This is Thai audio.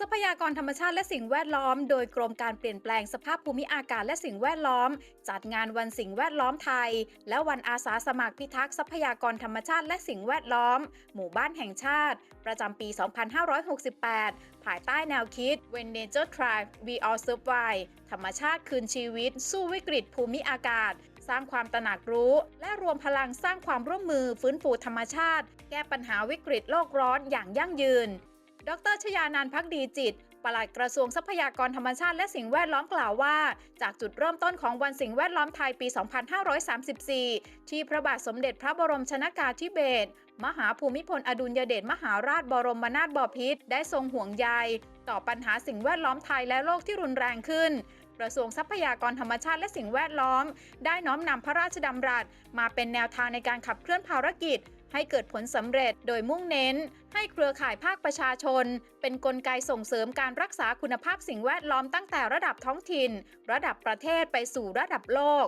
ทรัพยากรธรรมชาติและสิ่งแวดล้อม โดยกรมการเปลี่ยนแปลงสภาพภูมิอากาศและสิ่งแวดล้อม จัดงานวันสิ่งแวดล้อมไทย และวันอาสาสมัครพิทักษ์ทรัพยากรธรรมชาติและสิ่งแวดล้อม หมู่บ้านแห่งชาติ ประจำปี 2568 ภายใต้แนวคิด When Nature Thrives We All Survive ธรรมชาติคืนชีวิต สู้วิกฤตภูมิอากาศสร้างความตระหนักรู้ และรวมพลังสร้างความร่วมมือฟื้นฟูธรรมชาติ แก้ปัญหาวิกฤตโลกร้อนอย่างยั่งยืน ดรชยานันท์พักดีจิตปลัดกระทรวงทรัพยากรธรรมชาติและสิ่งแวดล้อมกล่าวว่า จากจุดเริ่มต้นของวันสิ่งแวดล้อมไทยปี 2534 ที่พระบาทสมเด็จพระบรมชนากาธิเบศรมหาภูมิพลอดุลยเดชมหาราชบรมนาถบพิตรได้ทรงห่วงใย ต่อปัญหาสิ่งแวดล้อมไทยและโลกที่รุนแรงขึ้นกระทรวงทรัพยากรธรรมชาติและสิ่งแวดล้อม ได้น้อมนำพระราชดำรัส มาเป็นแนวทางในการขับเคลื่อนภารกิจ ให้เกิดผลสำเร็จโดยมุ่งเน้น ให้เครือข่ายภาคประชาชน เป็นนกลไกส่งเสริมการรักษาคุณภาพสิ่งแวดล้อมตั้งแต่ระดับท้องถิ่น ระดับประเทศไปสู่ระดับโลก